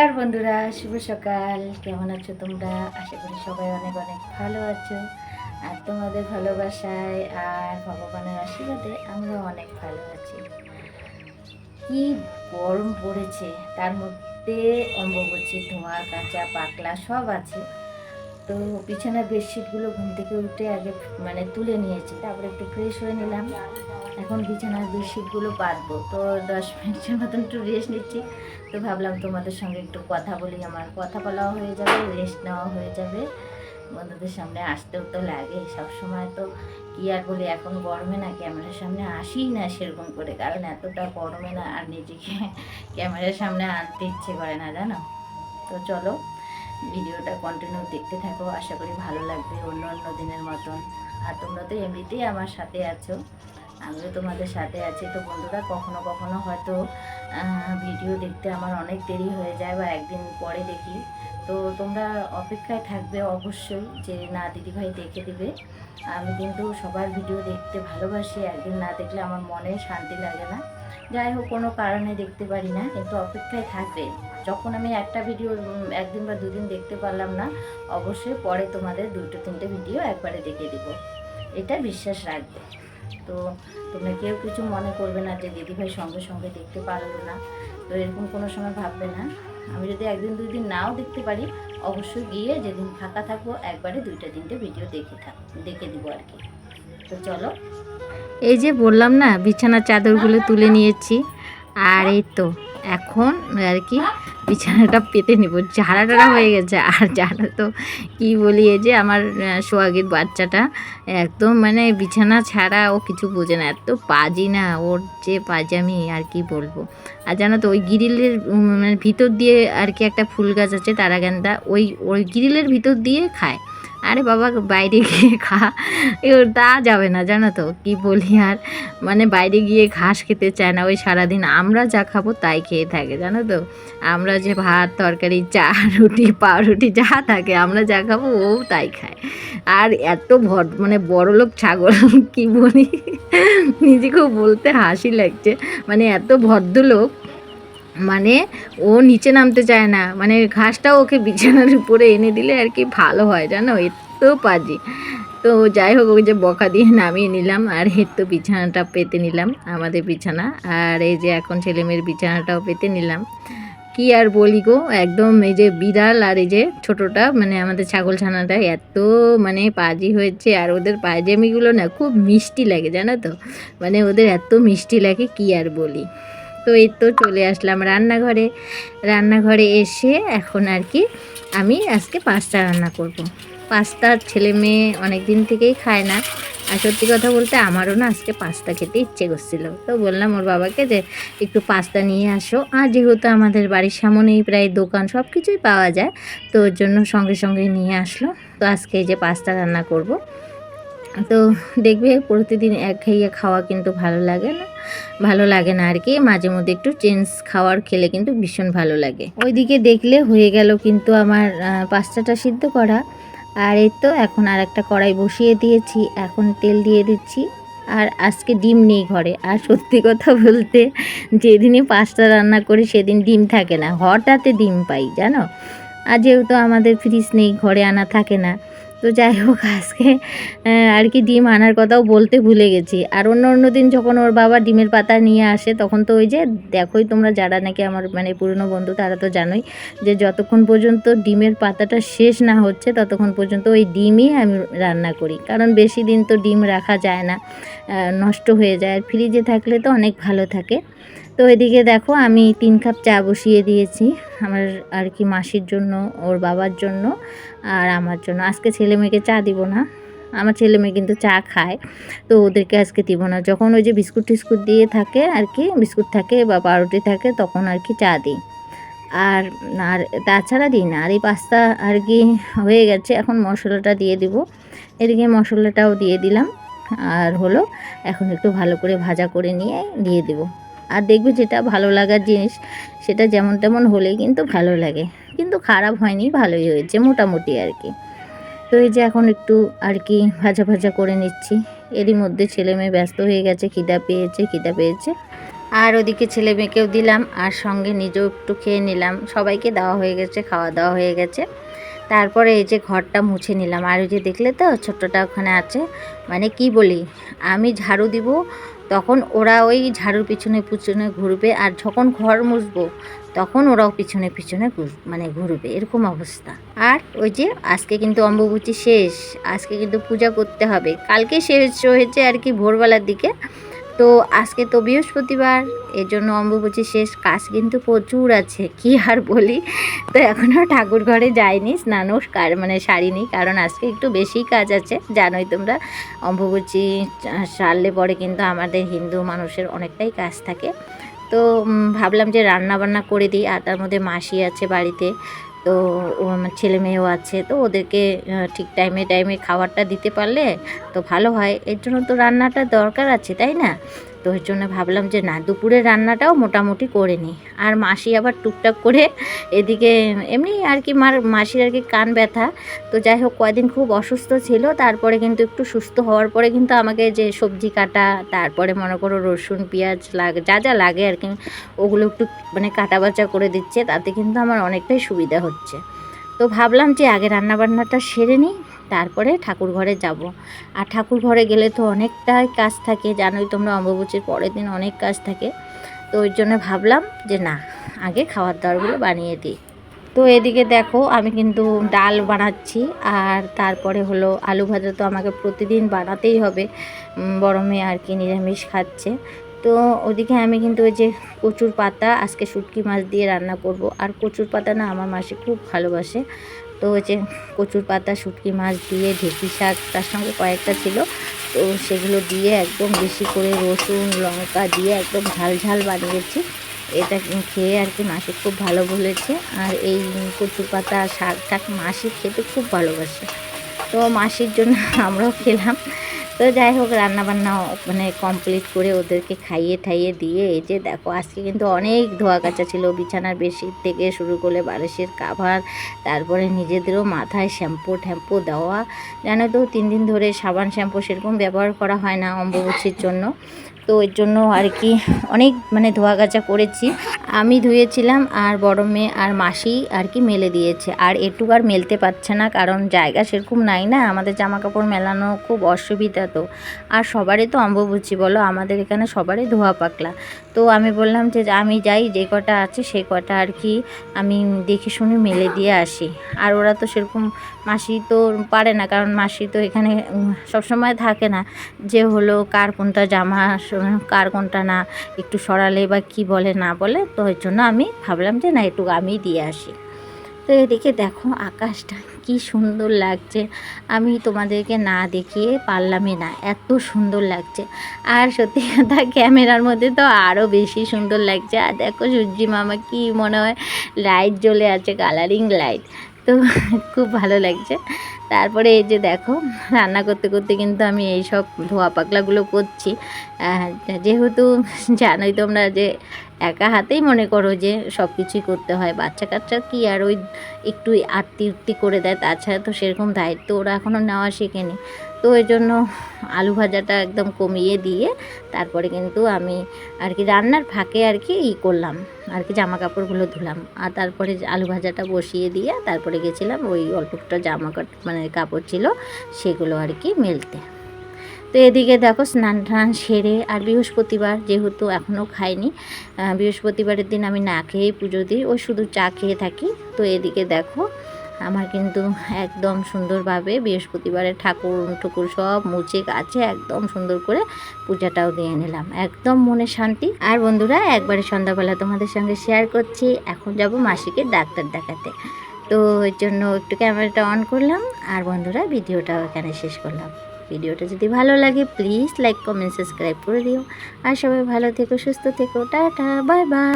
নমস্কার বন্ধুরা, শুভ সকাল। কেমন আছো তোমরা? আশা করি সবাই অনেক অনেক ভালো আছো। আর তোমাদের ভালোবাসায় আর ভগবানের আশীর্বাদে আমরা অনেক ভালো আছি। কি গরম পড়েছে, তার মধ্যে অম্বুবচি ধোঁয়া, কাঁচা পাকলা সব আছে। তো বিছানার বেডশিটগুলো ঘুম থেকে উঠে আগে মানে তুলে নিয়েছি, তারপরে একটু ফ্রেশ হয়ে নিলাম। এখন বিছানার বেডশিটগুলো পাতবো। তো দশ মিনিটের মতন একটু রেস্ট নিচ্ছি। তো ভাবলাম তোমাদের সঙ্গে একটু কথা বলি। আমার কথা বলাও হয়ে যাবে রেস্ট নেওয়া হয়ে যাবে। বন্ধুদের সামনে আসতেও তো লাগে সবসময়। তো কি আর বলি, এখন গরমে না ক্যামেরার সামনে আসি না সেরকম করে। কারণ এতটা গরমে না আর নিজেকে ক্যামেরার সামনে আনতে ইচ্ছে করে না, জানো? তো চলো, ভিডিওটা কন্টিনিউ দেখতে থাকো। আশা করি ভালো লাগবে অন্য অন্য দিনের মতন। আর তোমরা তো এমনিতেই আমার সাথে আছো। আমিও তোমাদের সাথে আছি। তো বন্ধুরা, কখনো কখনো হয়তো ভিডিও দেখতে আমার অনেক দেরি হয়ে যায় বা একদিন পরে দেখি। তো তোমরা অপেক্ষায় থাকবে অবশ্যই যে না, দিদিভাই দেখে দিবে। আমি কিন্তু সবার ভিডিও দেখতে ভালোবাসি, একদিন না দেখলে আমার মনে শান্তি লাগে না। যাই হোক, কোনো কারণে দেখতে পারি না, কিন্তু অপেক্ষায় থাকবে। যখন আমি একটা ভিডিও একদিন বা দুদিন দেখতে পারলাম না, অবশ্যই পরে তোমাদের দুটো, তিনটে ভিডিও একবারে দেখে দিব। এটা বিশ্বাস রাখবে। তো তোমরা কেউ কিছু মনে করবে না যে দিদিভাই সঙ্গে সঙ্গে দেখতে পারল না। তো এরকম কোনো সময় ভাববে না। আমি যদি একদিন, দুই দিন নাও দেখতে পারি, অবশ্যই গিয়ে যেদিন ফাঁকা থাকব, একবারে দুইটা, তিনটে ভিডিও দেখে থাক, দেখে দিব আর কি। তো চলো। এই যে বললাম না, বিছানার চাদরগুলো তুলে নিয়েছি। আর এই তো, এখন আর কি বিছানাটা পেতে নেব। ঝাড়া টাড়া হয়ে গেছে। আর যারা তো কি বলি যে আমার সোহাগের বাচ্চাটা একদম মানে বিছানা ছাড়া ও কিছু বোঝে না। এত পাজি না, ওর যে পাজামি আর কি বলব। আর জানো তো, ওই গ্রিলের মানে ভিতর দিয়ে আর কি একটা ফুল গাছ আছে তারা তারাগান্দা ওই ওই গ্রিলের ভিতর দিয়ে খায়। আরে বাবা, বাইরে গিয়ে খা। তা যাবে না, জানো তো, কি বলি আর? মানে বাইরে গিয়ে ঘাস খেতে চায় না, ওই সারাদিন আমরা যা খাব তাই খেয়ে থাকে, জানো তো? আমরা যে ভাত, তরকারি, চা, রুটি, পাউরুটি, যা থাকে, আমরা যা খাব, ও তাই খায়। আর এত ভর মানে বড়লোক ছাগল, কি বলি? নিজেকেও বলতে হাসি লাগছে। মানে এত ভদ্রলোক মানে ও নিচে নামতে চায় না। মানে ঘাসটাও ওকে বিছানার উপরে এনে দিলে আর কি ভালো হয়, জানো? এত পাজি। তো যাই হোক, ওই যে বকা দিয়ে নামিয়ে নিলাম আর এর তো বিছানাটা পেতে নিলাম, আমাদের বিছানা। আর এই যে এখন ছেলে মেয়ের বিছানাটাও পেতে নিলাম। কি আর বলি গো, একদম এই যে বিড়াল আর এই যে ছোটোটা মানে আমাদের ছাগল ছানাটা এত মানে পাজি হয়েছে। আর ওদের পায়জামিগুলো না খুব মিষ্টি লাগে, জানো তো? মানে ওদের এত মিষ্টি লাগে, কি আর বলি? তো এই তো চলে আসলাম রান্নাঘরে। রান্নাঘরে এসে এখন আর কি আমি আজকে পাস্তা রান্না করব। পাস্তা ছেলে মেয়ে অনেক দিন থেকেই খায় না। আর সত্যি কথা বলতে আমারও না আজকে পাস্তা খেতে ইচ্ছে করছিল। তো বললাম ওর বাবাকে যে একটু পাস্তা নিয়ে আসো। আর যেহেতু আমাদের বাড়ির সামনেই প্রায় দোকান সব কিছুই পাওয়া যায়, তো ওর জন্য সঙ্গে সঙ্গে নিয়ে আসলো। তো আজকে এই যে পাস্তা রান্না করব। তো দেখবে প্রতিদিন এক খাইয়ে খাওয়া কিন্তু ভালো লাগে না। ভালো লাগে না আর কি, মাঝে মধ্যে একটু চেঞ্জ খাওয়ার খেলে কিন্তু ভীষণ ভালো লাগে। ওইদিকে দেখলে হয়ে গেল কিন্তু আমার পাস্তাটা সিদ্ধ করা। আর এই তো এখন আর একটা কড়াই বসিয়ে দিয়েছি, এখন তেল দিয়ে দিচ্ছি। আর আজকে ডিম নেই ঘরে। আর সত্যি কথা বলতে, যেদিনই পাস্তা রান্না করি সেদিন ডিম থাকে না। হঠাৎ ডিম পাই, জানো? আর যেহেতু আমাদের ফ্রিজ নেই, ঘরে আনা থাকে না। তো যাই হোক, আজকে আর কি ডিম আনার কথাও বলতে ভুলে গেছি। আর অন্য অন্য দিন যখন ওর বাবা ডিমের পাতা নিয়ে আসে, তখন তো ওই যে দেখোই তোমরা যারা নাকি আমার মানে পুরনো বন্ধু, তারা তো জানোই যে যতক্ষণ পর্যন্ত ডিমের পাতাটা শেষ না হচ্ছে, ততক্ষণ পর্যন্ত ওই ডিমই আমি রান্না করি। কারণ বেশি দিন তো ডিম রাখা যায় না নষ্ট হয়ে যায়। আর ফ্রিজে থাকলে তো অনেক ভালো থাকে। তো এদিকে দেখো, আমি তিন কাপ চা বসিয়ে দিয়েছি আমার আর কি মাসির জন্য, ওর বাবার জন্য আর আমার জন্য। আজকে ছেলে মেয়েকে চা দিব না, আমার ছেলে মেয়ে কিন্তু চা খায়, তো ওদেরকে আজকে দিব না। যখন ওই যে বিস্কুট টিস্কুট দিয়ে থাকে আর কি, বিস্কুট থাকে বা পাউরুটি থাকে, তখন আর কি চা দিই। আর আর তাছাড়া দিই না, আর এই পাস্তা আর কি হয়ে গেছে, এখন মশলাটা দিয়ে দিব। এদিকে মশলাটাও দিয়ে দিলাম, আর হলো এখন একটু ভালো করে ভাজা করে নিয়ে, দিয়ে দিব। আর দেখবে যেটা ভালো লাগার জিনিস, সেটা যেমন তেমন হলেই কিন্তু ভালো লাগে। কিন্তু খারাপ হয়নি, ভালোই হয়েছে মোটামুটি আর কি। তো এই যে এখন একটু আর কি ভাজা ভাজা করে নিচ্ছি। এরই মধ্যে ছেলে মেয়ে ব্যস্ত হয়ে গেছে, খিদা পেয়েছে খিদা পেয়েছে। আর ওদিকে ছেলে মেয়েকেও দিলাম, আর সঙ্গে নিজেও একটু খেয়ে নিলাম। সবাইকে দেওয়া হয়ে গেছে, খাওয়া দাওয়া হয়ে গেছে। তারপরে এই যে ঘরটা মুছে নিলাম। আর ওই যে দেখলে তো ছোট্টটা ওখানে আছে। মানে কি বলি, আমি ঝাড়ু দিব, তখন ওরা ওই ঝাড়ুর পিছনে পিছনে ঘুরবে, আর যখন ঘর মুছবো, তখন ওরাও পিছনে পিছনে মানে ঘুরবে। এরকম অবস্থা। আর ওই যে আজকে কিন্তু অম্বুবচী শেষ, আজকে কিন্তু পূজা করতে হবে। কালকে শেষ হয়েছে আর কি ভোরবেলার দিকে। তো আজকে তো বৃহস্পতিবার এর জন্য অম্বুবচী শেষ, কাজ কিন্তু প্রচুর আছে, কি আর বলি? তো এখনও ঠাকুর ঘরে যাইনি, স্নানও কার মানে সারিনি, কারণ আজকে একটু বেশি কাজ আছে, জানোই তোমরা, অম্বুবচী সারলে পরে কিন্তু আমাদের হিন্দু মানুষের অনেকটাই কাজ থাকে। তো ভাবলাম যে রান্না বান্না করে দিই, আর তার মধ্যে মাসি আছে বাড়িতে তো আমার ছেলে মেয়েও আছে, তো ওদেরকে ঠিক টাইমে টাইমে খাবারটা দিতে পারলে তো ভালো হয়। এর জন্য তো রান্নাটা দরকার আছে, তাই না? তো এর জন্য ভাবলাম যে না দুপুরের রান্নাটাও মোটামুটি করে নিই। আর মাসি আবার টুকটাক করে এদিকে এমনি আর কি মার, মাসির আর কি কান ব্যথা। তো যাই হোক, কয়দিন খুব অসুস্থ ছিল, তারপরে কিন্তু একটু সুস্থ হওয়ার পরে কিন্তু আমাকে যে সবজি কাটা, তারপরে মনে করো রসুন, পেঁয়াজ লাগে, যা যা লাগে আর কি, ওগুলো একটু মানে কাটা বাচা করে দিচ্ছে, তাতে কিন্তু আমার অনেকটাই সুবিধা হচ্ছে। তো ভাবলাম যে আগে রান্নাবান্নাটা সেরে নিই তারপরে ঠাকুর ঘরে যাব। আর ঠাকুর ঘরে গেলে তো অনেকটাই কাজ থাকে, জানোই তোমরা অম্বুবচীর পরের দিন অনেক কাজ থাকে। তো ওই জন্য ভাবলাম যে না, আগে খাবার দাবারগুলো বানিয়ে দিই। তো এদিকে দেখো, আমি কিন্তু ডাল বানাচ্ছি, আর তারপরে হলো আলু ভাজা তো আমাকে প্রতিদিন বানাতেই হবে। বড় মেয়ে আর কি নিরামিষ খাচ্ছে। তো ওদিকে আমি কিন্তু ওই যে কচুর পাতা, আজকে শুটকি মাছ দিয়ে রান্না করব। আর কচুর পাতা না আমার মাসি খুব ভালোবাসে। তো হচ্ছে কচুর পাতা, শুটকি মাছ দিয়ে ঢেঁকি শাক, তার সঙ্গে কয়েকটা ছিল। তো সেগুলো দিয়ে একদম বেশি করে রসুন, লঙ্কা দিয়ে একদম ঝাল ঝাল বানিয়েছি। এটা খেয়ে আর কি মাসি খুব ভালো বলেছে। আর এই কচুর পাতা, শাক টাক মাসি খেতে খুব ভালোবাসে। তো মাসির জন্য আমরাও খেলাম। তো যাই হোক, রান্নাবান্না মানে কমপ্লিট করে ওদেরকে খাইয়ে ঠাইয়ে দিয়ে এই যে দেখো, আজকে কিন্তু অনেক ধোয়া কাচা ছিল। বিছানার বেডশিট থেকে শুরু করে বালিশের কাভার, তারপরে নিজেদেরও মাথায় শ্যাম্পু ট্যাম্পু দেওয়া। জানো তো, তিন দিন ধরে সাবান শ্যাম্পু সেরকম ব্যবহার করা হয় না অম্বুবচির জন্য। তো এর জন্য আর কি অনেক মানে ধোয়া কাচা করেছি। আমি ধুয়েছিলাম আর বড় মেয়ে আর মাসি আর কি মেলে দিয়েছে। আর এটুকু আর মেলতে পারছে না কারণ জায়গা সেরকম নাই না, আমাদের জামা কাপড় মেলানো খুব অসুবিধা তো। আর সবারই তো অম্বুবচি বলো, আমাদের এখানে সবারই ধোয়া পাকলা। তো আমি বললাম যে, আমি যাই, যে কটা আছে সে কটা আর কি আমি দেখে শুনে মেলে দিয়ে আসি। আর ওরা তো সেরকম মাসি তো পারে না, কারণ মাসি তো এখানে সবসময় থাকে না যে হলো কার কোনটা জামা, কার কোনটা না, একটু সরালে বা কি বলে না বলে, তো ওই জন্য আমি ভাবলাম যে না একটু আমি দিয়ে আসি। তো এদিকে দেখো আকাশটা কি সুন্দর লাগছে, আমি তোমাদেরকে না দেখিয়ে পারলামই না, এত সুন্দর লাগছে। আর সত্যি কথা, ক্যামেরার মধ্যে তো আরও বেশি সুন্দর লাগছে, আর দেখো সূর্যি মামা কি মনে হয় লাইট জ্বলে আছে কালারিং লাইট তো খুব ভালো লাগছে। তারপরে এই যে দেখো, রান্না করতে করতে কিন্তু আমি এই সব ধোয়া পাকলাগুলো করছি। যেহেতু জানোই তোমরা যে একা হাতেই মনে করো যে সব কিছুই করতে হয় বাচ্চা কাচ্চা কি আর ওই একটু আত্মি উত্তি করে দেয়? তাছাড়া তো সেরকম দায়িত্ব ওরা এখনও নেওয়া শেখেনি। তো ওই জন্য আলু ভাজাটা একদম কমিয়ে দিয়ে তারপরে কিন্তু আমি আর কি রান্নার ফাঁকে আর কি ই করলাম, আর কি জামা কাপড়গুলো ধুলাম। আর তারপরে আলু ভাজাটা বসিয়ে দিয়ে তারপরে গেছিলাম ওই অল্পটা জামা কাপড় মানে কাপড় ছিল সেগুলো আর কি মেলতে। তো এদিকে দেখো স্নান টান সেরে আর বৃহস্পতিবার যেহেতু এখনও খাইনি বৃহস্পতিবারের দিন আমি না খেয়েই পুজো দিই, ওই শুধু চা খেয়ে থাকি। তো এদিকে দেখো আমার কিন্তু একদম সুন্দরভাবে বৃহস্পতিবারের ঠাকুর, ঠুকুর সব মুছে গাছে একদম সুন্দর করে পূজাটাও দিয়ে নিলাম। একদম মনে শান্তি। আর বন্ধুরা, একবারে সন্ধ্যাবেলা তোমাদের সঙ্গে শেয়ার করছি। এখন যাব মাসিকে ডাক্তার দেখাতে। তো ওই জন্য একটু ক্যামেরাটা অন করলাম আর বন্ধুরা, ভিডিওটাও এখানে শেষ করলাম। ভিডিওটা যদি ভালো লাগে প্লিজ লাইক কমেন্ট সাবস্ক্রাইব করে দিও। আর সবাই ভালো থেকো, সুস্থ থেকো। Tata bye bye